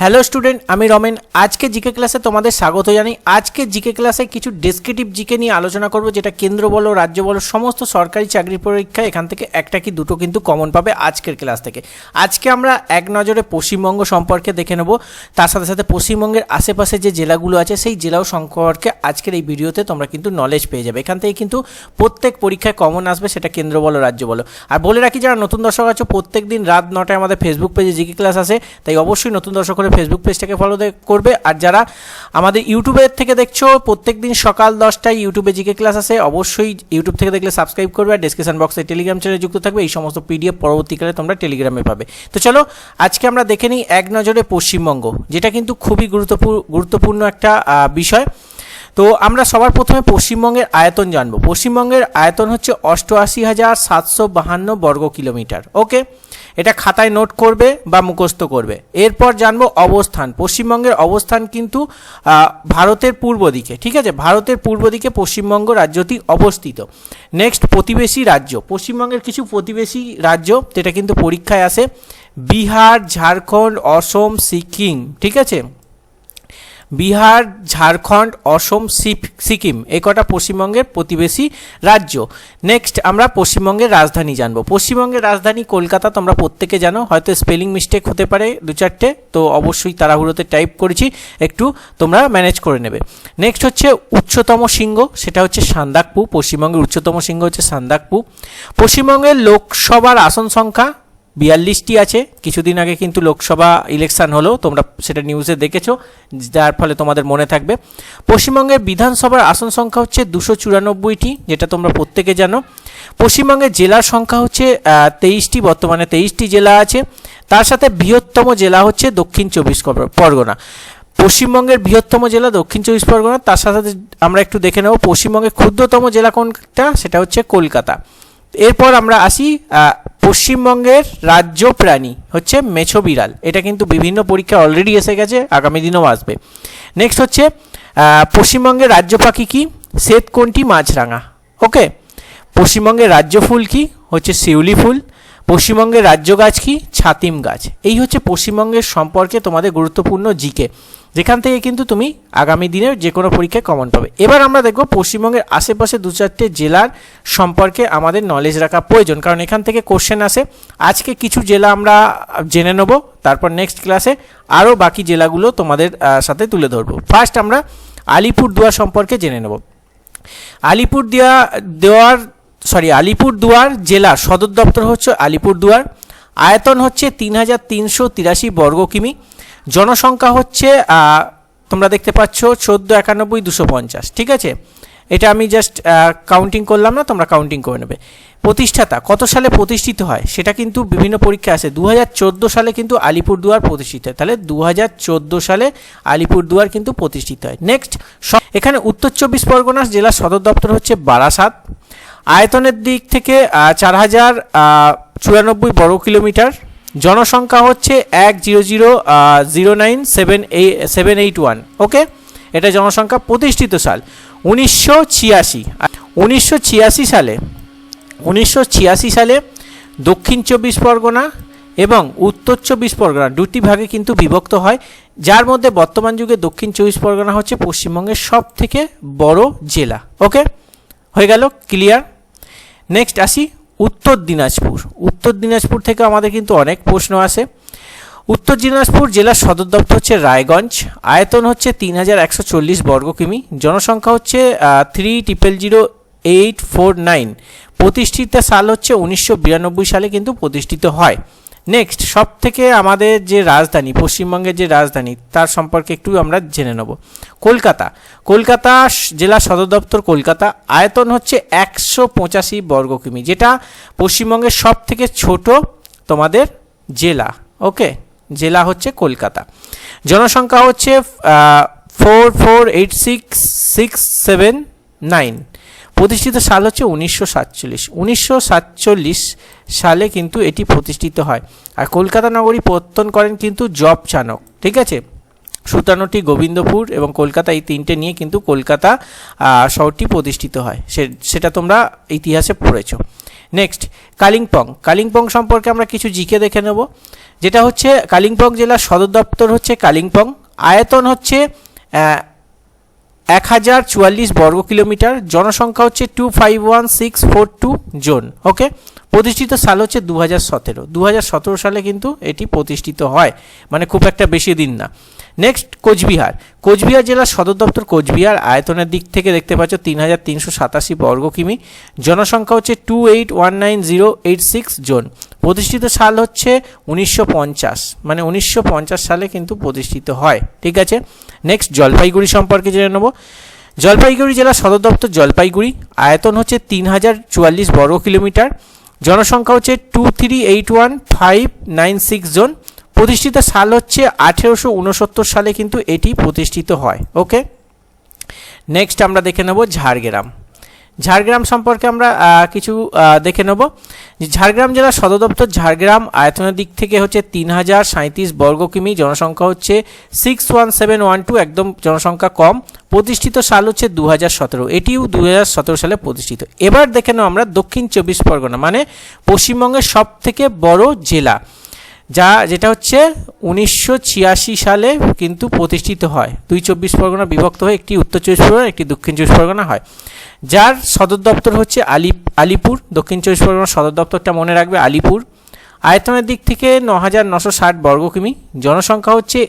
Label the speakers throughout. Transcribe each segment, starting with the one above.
Speaker 1: Hello student আমি রমেন। আজকে GK ক্লাসে তোমাদের স্বাগত জানাই। আজকে জিকে ক্লাসে কিছু ডেসক্রিপটিভ জিকে নিয়ে আলোচনা করব, যেটা কেন্দ্র বলো, রাজ্য বলো, সমস্ত সরকারি চাকরি পরীক্ষা, এখান থেকে একটা কি দুটো কিন্তু কমন পাবে আজকের ক্লাস থেকে। আজকে আমরা এক নজরে পশ্চিমবঙ্গ সম্পর্কে দেখে নেব। তার সাথে সাথে পশ্চিমবঙ্গের আশেপাশে যে জেলাগুলো আছে, সেই জেলাও সম্পর্কে আজকের এই ভিডিওতে তোমরা কিন্তু নলেজ পেয়ে যাবে। এখান থেকে কিন্তু প্রত্যেক পরীক্ষায় কমন আসবে, সেটা কেন্দ্র বলো, রাজ্য বলো। আর বলে রাখি, যারা নতুন দর্শক আছো প্রত্যেক দিন রাত নটায় আমাদের ফেসবুক পেজে জিকে ক্লাস আসে, তাই অবশ্যই নতুন দর্শক হলে ফেসবুক পেজটাকে ফলো করবে। আর যারা আমাদের ইউটিউবের থেকে দেখছ প্রত্যেক দিন সকাল দশটায় ইউটিউবে জিকে ক্লাস আসে অবশ্যই ইউটিউব থেকে দেখলে সাবস্ক্রাইব করবে আর ডিসক্রিপশন বক্সে টেলিগ্রাম চ্যানেলে যুক্ত থাকবে। এই সমস্ত পিডিএফ পরবর্তীকালে তোমরা টেলিগ্রামে পাবে। তো চলো, আজকে আমরা দেখে নিই এক নজরে পশ্চিমবঙ্গ, যেটা কিন্তু খুবই গুরুত্বপূর্ণ গুরুত্বপূর্ণ একটা বিষয়। তো আমরা সবার প্রথমে পশ্চিমবঙ্গের আয়তন জানব। পশ্চিমবঙ্গের আয়তন হচ্ছে অষ্টআশি হাজার সাতশো বাহান্ন বর্গ কিলোমিটার ওকে? এটা খাতায় নোট করবে বা মুখস্থ করবে। এরপর জানব অবস্থান। পশ্চিমবঙ্গের অবস্থান কিন্তু ভারতের পূর্ব দিকে, ঠিক আছে? ভারতের পূর্ব দিকে পশ্চিমবঙ্গ রাজ্যটি অবস্থিত। নেক্সট প্রতিবেশী রাজ্য। পশ্চিমবঙ্গের কিছু প্রতিবেশী রাজ্য, যেটা কিন্তু পরীক্ষায় আসে। বিহার, ঝাড়খণ্ড, অসম, সিকিম, ঠিক আছে? বিহার, ঝাড়খণ্ড, অসম সিকিম এই কটা পশ্চিমবঙ্গের প্রতিবেশী রাজ্য। নেক্সট আমরা পশ্চিমবঙ্গের রাজধানী জানব। পশ্চিমবঙ্গের রাজধানী কলকাতা তোমরা প্রত্যেকে জানো, হয়তো স্পেলিং মিস্টেক হতে পারে দু চারটে, তো অবশ্যই তাড়াহুড়োতে টাইপ করেছি, একটু তোমরা ম্যানেজ করে নেবে। নেক্সট হচ্ছে উচ্চতম শৃঙ্গ সেটা হচ্ছে সান্দাকপু, পশ্চিমবঙ্গের উচ্চতম শৃঙ্গ হচ্ছে সান্দাকপু। পশ্চিমবঙ্গের লোকসভার আসন সংখ্যা বিয়াল্লিশটি আছে, কিছুদিন আগে কিন্তু লোকসভা ইলেকশন হলো, তোমরা সেটা নিউজে দেখেছ, যার ফলে তোমাদের মনে থাকবে। পশ্চিমবঙ্গের বিধানসভার আসন সংখ্যা হচ্ছে দুশো চুরানব্বইটি, যেটা তোমরা প্রত্যেকে জানো। পশ্চিমবঙ্গের জেলার সংখ্যা হচ্ছে তেইশটি, বর্তমানে তেইশটি জেলা আছে। তার সাথে বৃহত্তম জেলা হচ্ছে দক্ষিণ চব্বিশ পরগনা। পশ্চিমবঙ্গের বৃহত্তম জেলা দক্ষিণ চব্বিশ পরগনা, তার সাথে আমরা একটু দেখে নেব, পশ্চিমবঙ্গের ক্ষুদ্রতম জেলা কোনটা, সেটা হচ্ছে কলকাতা। এরপর আমরা আসি পশ্চিমবঙ্গের রাজ্য প্রাণী হচ্ছে মেছো বিড়াল। এটা কিন্তু বিভিন্ন পরীক্ষা অলরেডি এসে গেছে, আগামী দিনেও আসবে। নেক্সট হচ্ছে পশ্চিমবঙ্গের রাজ্য পাখি কি? শ্বেতকণ্ঠী মাছরাঙা। ওকে পশ্চিমবঙ্গের রাজ্য ফুল কি? হচ্ছে শিউলি ফুল। পশ্চিমবঙ্গের রাজ্য গাছ কি? ছাতিম গাছ। এই হচ্ছে পশ্চিমবঙ্গের সম্পর্কে তোমাদের গুরুত্বপূর্ণ জিকে। যেখান থেকে কিন্তু তুমি আগামী দিনের যে কোনো পরীক্ষায় কমন পাবে। এবার আমরা দেখব পশ্চিমবঙ্গের আশেপাশে দু চারটে জেলার সম্পর্কে আমাদের নলেজ রাখা প্রয়োজন। কারণ এখান থেকে কোশ্চেন আসে। আজকে কিছু জেলা আমরা জেনে নেব, তারপর নেক্সট ক্লাসে আরও বাকি জেলাগুলো তোমাদের সাথে তুলে ধরবো। ফার্স্ট আমরা আলিপুর দুয়ার সম্পর্কে জেনে নেব। আলিপুর দেওয়া দেওয়ার সরি আলিপুর দুয়ার জেলার সদর দপ্তর হচ্ছে আলিপুর দুয়ার আয়তন হচ্ছে তিন হাজার তিনশো তিরাশি বর্গ কিমি। জনসংখ্যা হচ্ছে তোমরা দেখতে পাচ্ছ চোদ্দ, একানব্বই, দুশো পঞ্চাশ, ঠিক আছে? এটা আমি জাস্ট কাউন্টিং করলাম না, তোমরা কাউন্টিং করে নেবে। প্রতিষ্ঠাতা, কত সালে প্রতিষ্ঠিত হয়? সেটা কিন্তু বিভিন্ন পরীক্ষা আছে। দু হাজার চোদ্দ সালে কিন্তু আলিপুরদুয়ার প্রতিষ্ঠিত হয়। তাহলে দু হাজার চোদ্দ সালে আলিপুরদুয়ার কিন্তু প্রতিষ্ঠিত হয়। নেক্সট এখানে উত্তর চব্বিশ পরগনা জেলার সদর দপ্তর হচ্ছে বারাসাত। আয়তনের দিক থেকে চার হাজার চুরানব্বই বর্গ কিলোমিটার জনসংখ্যা হচ্ছে এক zero zero zero nine seven এই সেভেন এইট ওয়ান, ওকে? এটা জনসংখ্যা প্রতিষ্ঠিত সাল। উনিশশো ছিয়াশি উনিশশো ছিয়াশি সালে, উনিশশো ছিয়াশি সালে দক্ষিণ চব্বিশ পরগনা এবং উত্তর চব্বিশ পরগনা দুটি ভাগে কিন্তু বিভক্ত হয়। যার মধ্যে বর্তমান যুগে দক্ষিণ চব্বিশ পরগনা হচ্ছে পশ্চিমবঙ্গের সব থেকে বড় জেলা, ওকে? হয়ে গেল, ক্লিয়ার? নেক্সট আসি উত্তর দিনাজপুর। উত্তর দিনাজপুর থেকে আমাদের কিন্তু অনেক প্রশ্ন আসে। উত্তর দিনাজপুর জেলার সদর দপ্তর হচ্ছে রায়গঞ্জ। আয়তন হচ্ছে তিন হাজার একশো চল্লিশ বর্গ কিমি। জনসংখ্যা হচ্ছে three triple zero eight four nine প্রতিষ্ঠিত সাল হচ্ছে উনিশশো বিরানব্বই সালে কিন্তু প্রতিষ্ঠিত হয়। নেক্সট সব থেকে আমাদের যে রাজধানী, পশ্চিমবঙ্গের যে রাজধানী, তার সম্পর্কে একটু আমরা জেনে নেব। কলকাতা কলকাতা জেলা সদর দপ্তর কলকাতা, আয়তন হচ্ছে একশো পঁচাশি বর্গ কিমি, যেটা পশ্চিমবঙ্গের সব থেকে ছোট তোমাদের জেলা ওকে জেলা হচ্ছে কলকাতা। জনসংখ্যা হচ্ছে four four eight six six seven nine প্রতিষ্ঠিত সাল হচ্ছে উনিশশো সাতচল্লিশ। উনিশশো সাতচল্লিশ সালে কিন্তু এটি প্রতিষ্ঠিত হয়। আর কলকাতা নগরী প্রত্যন করেন কিন্তু জব চানক, ঠিক আছে? সুতানটি, গোবিন্দপুর এবং কলকাতা এই তিনটে নিয়ে কিন্তু কলকাতা শহরটি প্রতিষ্ঠিত হয়। সেটা তোমরা ইতিহাসে পড়েছো। নেক্সট, কালিম্পং। কালিম্পং সম্পর্কে আমরা কিছু জিকে দেখে নেব। যেটা হচ্ছে কালিম্পং জেলার সদর দপ্তর হচ্ছে কালিম্পং। আয়তন হচ্ছে এক হাজার চুয়াল্লিশ বর্গ কিলোমিটার জনসংখ্যা হচ্ছে two five one six four two zone okay প্রতিষ্ঠিত সাল হচ্ছে দু হাজার সতেরো। দু হাজার সতেরো সালে কিন্তু এটি প্রতিষ্ঠিত হয়। মানে খুব একটা বেশি দিন না। নেক্সট কোচবিহার। কোচবিহার জেলার সদর দপ্তর কোচবিহার আয়তনের দিক থেকে দেখতে পাচ্ছ তিন হাজার তিনশো সাতাশি বর্গ কিমি জনসংখ্যা হচ্ছে two eight one nine zero eight six জন। প্রতিষ্ঠিত সাল হচ্ছে উনিশশো পঞ্চাশ। মানে উনিশশো পঞ্চাশ সালে কিন্তু প্রতিষ্ঠিত হয়। ঠিক আছে? নেক্সট জলপাইগুড়ি সম্পর্কে জেনে নেব। জলপাইগুড়ি জেলার সদর দপ্তর জলপাইগুড়ি। আয়তন হচ্ছে তিন হাজার চুয়াল্লিশ বর্গ কিলোমিটার জনসংখ্যা হচ্ছে two three eight one five nine six জন। প্রতিষ্ঠিত সাল হচ্ছে আঠেরোশো উনসত্তর সালে কিন্তু এটি প্রতিষ্ঠিত হয়। ওকে নেক্সট আমরা দেখে নেব ঝাড়গ্রাম। ঝাড়গ্রাম সম্পর্কে আমরা কিছু দেখে নেব। ঝাড়গ্রাম জেলার সদর দপ্তর ঝাড়গ্রাম আয়তনের দিক থেকে হচ্ছে তিন হাজার সাঁত্রিশ বর্গ কিমি, জনসংখ্যা হচ্ছে six one seven one two একদম জনসংখ্যা কম। প্রতিষ্ঠিত সাল হচ্ছে দু হাজার সতেরো, এটিও দু হাজার সতেরো সালে প্রতিষ্ঠিত। এবার দেখে নেব আমরা দক্ষিণ চব্বিশ পরগনা মানে পশ্চিমবঙ্গের সব থেকে বড় জেলা। যা যেটা হচ্ছে উনিশশো ছিয়াশি সালে কিন্তু প্রতিষ্ঠিত হয়। দুই চব্বিশ পরগনা বিভক্ত হয়ে একটি উত্তর চব্বিশ পরগনা, একটি দক্ষিণ চব্বিশ পরগনা হয়। যার সদর দপ্তর হচ্ছে আলি, আলিপুর। দক্ষিণ চব্বিশ পরগনার সদর দপ্তরটা মনে রাখবে আলিপুর। আয়তনের দিক থেকে ন হাজার নশো ষাট বর্গ কিমি। জনসংখ্যা হচ্ছে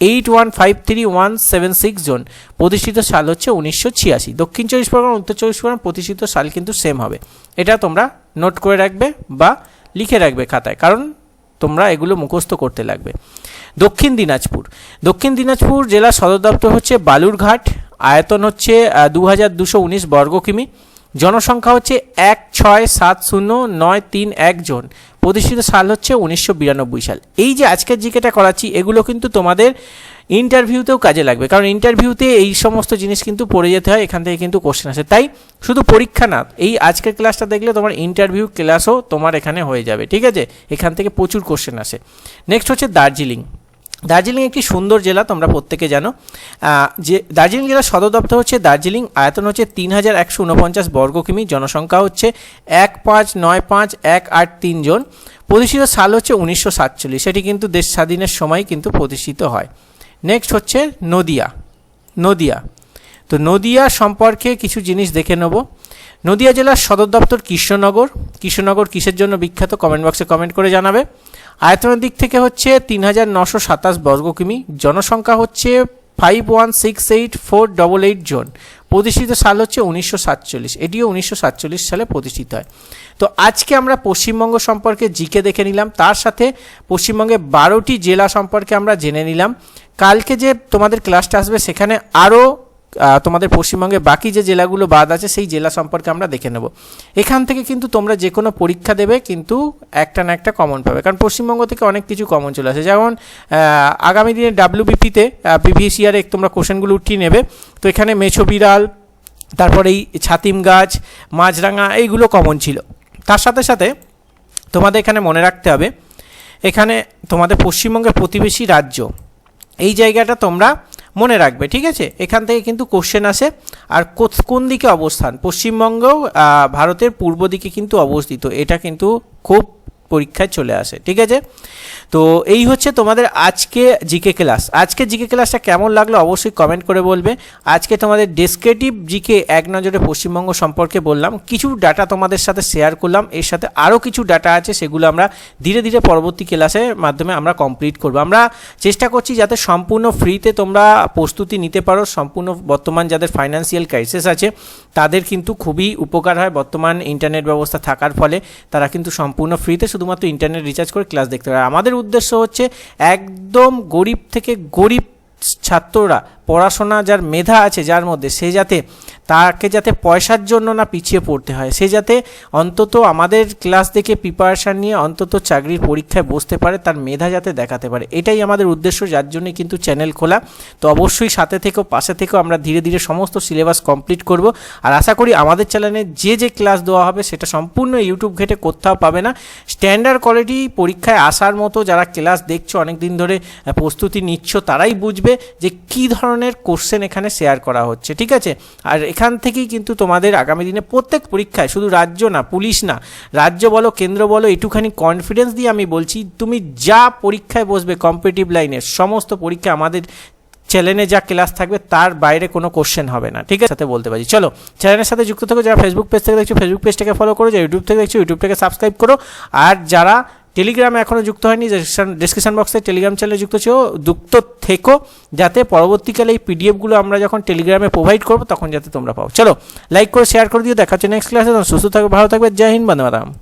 Speaker 1: eight one five three one seven six জন। প্রতিষ্ঠিত সাল হচ্ছে উনিশশো ছিয়াশি। দক্ষিণ চব্বিশ পরগনা, উত্তর চব্বিশ পরগনা প্রতিষ্ঠিত সাল কিন্তু সেম হবে। এটা তোমরা নোট করে রাখবে বা লিখে রাখবে খাতায়। কারণ তোমরা এগুলো মুখস্থ করতে লাগবে। দক্ষিণ দিনাজপুর। দক্ষিণ দিনাজপুর জেলা সদর দপ্তর হচ্ছে বালুরঘাট, আয়তন হচ্ছে দু হাজার দুশো উনিশ বর্গ কিমি। জনসংখ্যা হচ্ছে এক ছয় সাত শূন্য নয় তিন এক জন। প্রতিষ্ঠিত সাল হচ্ছে উনিশশো বিরানব্বই সাল। এই যে আজকের জিকেটা করাচ্ছি, এগুলো কিন্তু তোমাদের ইন্টারভিউতেও কাজে লাগবে। কারণ ইন্টারভিউতে এই সমস্ত জিনিস কিন্তু পড়ে যেতে হয়, এখান থেকে কিন্তু কোশ্চেন আসে। তাই শুধু পরীক্ষা না, এই আজকের ক্লাসটা দেখলে তোমার ইন্টারভিউ ক্লাসও তোমার এখানে হয়ে যাবে, ঠিক আছে? এখান থেকে প্রচুর কোশ্চেন আসে। নেক্সট হচ্ছে দার্জিলিং। দার্জিলিং একটি সুন্দর জেলা, তোমরা প্রত্যেকে জানো। যে দার্জিলিং জেলার সদর দপ্তর হচ্ছে দার্জিলিং, আয়তন হচ্ছে তিন হাজার একশো উনপঞ্চাশ বর্গ কিমি, জনসংখ্যা হচ্ছে এক পাঁচ নয় পাঁচ এক আট তিন জন। প্রতিষ্ঠিত সাল হচ্ছে উনিশশো সাতচল্লিশ। সেটি কিন্তু দেশ স্বাধীনের সময় কিন্তু প্রতিষ্ঠিত হয়। নেক্সট হচ্ছে নদিয়া নদিয়া। তো নদিয়া সম্পর্কে কিছু জিনিস দেখে নেব। নদিয়া জেলার সদর দপ্তর কৃষ্ণনগর। কৃষ্ণনগর কিসের জন্য বিখ্যাত? কমেন্ট বক্সে কমেন্ট করে জানাবে। আয়তনের দিক থেকে হচ্ছে তিন হাজার নশো সাতাশ বর্গ কিমি। জনসংখ্যা হচ্ছে five one six eight four double eight জন। প্রতিষ্ঠিত সাল হচ্ছে উনিশশো সাতচল্লিশ। এটিও উনিশশো সাতচল্লিশ সালে প্রতিষ্ঠিত হয়। তো আজকে আমরা পশ্চিমবঙ্গ সম্পর্কে জিকে দেখে নিলাম। তার সাথে পশ্চিমবঙ্গে বারোটি জেলা সম্পর্কে আমরা জেনে নিলাম। কালকে যে তোমাদের ক্লাসটা আসবে, সেখানে আরও তোমাদের পশ্চিমবঙ্গে বাকি যে জেলাগুলো বাদ আছে, সেই জেলা সম্পর্কে আমরা দেখে নেব। এখান থেকে কিন্তু তোমরা যে কোনো পরীক্ষা দেবে, কিন্তু একটা না একটা কমন পাবে। কারণ পশ্চিমবঙ্গ থেকে অনেক কিছু কমন চলে আসে। যেমন আগামী দিনে ডাব্লিউবিপিতে প্রিভিয়াস ইয়ারে তোমরা কোশ্চেনগুলো উঠিয়ে নেবে। তো এখানে মেছো বিড়াল, তারপরে এই ছাতিম গাছ, মাছরাঙা, এইগুলো কমন ছিল। তার সাথে সাথে তোমাদের এখানে মনে রাখতে হবে, এখানে তোমাদের পশ্চিমবঙ্গের প্রতিবেশী রাজ্য এই জায়গাটা তোমরা মনে রাখবে, ঠিক আছে? এখান থেকে কিন্তু কোশ্চেন আসে। আর কোন দিকে অবস্থান? পশ্চিমবঙ্গ ভারতের পূর্ব দিকে কিন্তু অবস্থিত। এটা কিন্তু খুব পরীক্ষায় চলে আসে, ঠিক আছে? তো এই হচ্ছে তোমাদের আজকে জিকে ক্লাস। আজকে জিকে ক্লাসটা কেমন লাগল অবশ্যই কমেন্ট করে বলবে। আজকে তোমাদের ডেসক্রিপটিভ জিকে এক নজরে পশ্চিমবঙ্গ সম্পর্কে বললাম। কিছু ডাটা তোমাদের সাথে শেয়ার করলাম। এর সাথে আরও কিছু ডাটা আছে, সেগুলো আমরা ধীরে ধীরে পরবর্তী ক্লাসের মাধ্যমে আমরা কমপ্লিট করব। আমরা চেষ্টা করছি যাতে সম্পূর্ণ ফ্রিতে তোমরা প্রস্তুতি নিতে পারো। সম্পূর্ণ বর্তমান যাদের ফাইন্যান্সিয়াল ক্রাইসিস আছে, তাদের কিন্তু খুবই উপকার হয় বর্তমান ইন্টারনেট ব্যবস্থা থাকার ফলে। তারা কিন্তু সম্পূর্ণ ফ্রিতে শুধুমাত্র ইন্টারনেট রিচার্জ করে ক্লাস দেখতে পারে। আমাদের উদ্দেশ্য হচ্ছে একদম গরিব থেকে গরিব ছাত্ররা পড়াশোনা যার মেধা আছে যার মধ্যে, সে যাতে তাকে যাতে পয়সার জন্য না পিছিয়ে পড়তে হয়, সে যাতে অন্তত আমাদের ক্লাস দেখে প্রিপারেশান নিয়ে অন্তত চাকরির পরীক্ষায় বসতে পারে, তার মেধা যাতে দেখাতে পারে। এটাই আমাদের উদ্দেশ্য, যার জন্য কিন্তু চ্যানেল খোলা। তো অবশ্যই সাথে থেকেও পাশে থেকেও আমরা ধীরে ধীরে সমস্ত সিলেবাস কমপ্লিট করব। আর আশা করি আমাদের চ্যানেলে যে যে ক্লাস দেওয়া হবে, সেটা সম্পূর্ণ ইউটিউব ঘেটে কোথাও পাবে না। স্ট্যান্ডার্ড কোয়ালিটি পরীক্ষায় আসার মতো যারা ক্লাস দেখছ অনেক দিন ধরে প্রস্তুতি নিচ্ছ, তারাই বুঝবে যে কী ধরনের ধরনের কোশ্চেন এখানে শেয়ার করা হচ্ছে, ঠিক আছে? আর এখান থেকেই কিন্তু তোমাদের আগামী দিনে প্রত্যেক পরীক্ষায়, শুধু রাজ্য না, পুলিশ না, রাজ্য বলো, কেন্দ্র বলো, একটুখানি কনফিডেন্স দিয়ে আমি বলছি, তুমি যা পরীক্ষায় বসবে কম্পিটিটিভ লাইনের সমস্ত পরীক্ষা আমাদের চ্যানেলে যা ক্লাস থাকবে, তার বাইরে কোনো কোশ্চেন হবে না, ঠিক আছে? সাথে বলতে পারি। চলো চ্যানেলের সাথে যুক্ত থাকো, যারা ফেসবুক পেজ থেকে দেখছ ফেসবুক পেজটাকে ফলো করো, যারা ইউটিউব থেকে দেখছ ইউটিউবটাকে সাবস্ক্রাইব করো, আর যারা টেলিগ্রামে এখনও যুক্ত হয়নি ডিসক্রিপশন বক্সে টেলিগ্রাম চ্যানেলে যুক্ত ছিল। যুক্ত থেকো, যাতে পরবর্তীকালে এই পিডিএফগুলো আমরা যখন টেলিগ্রামে প্রোভাইড করব, তখন যাতে তোমরা পাও। চলো লাইক করে শেয়ার করে দিও। দেখা হচ্ছে নেক্সট ক্লাসে সুস্থ থাকবে ভালো থাকবে। জয় হিন্দ বন্ধু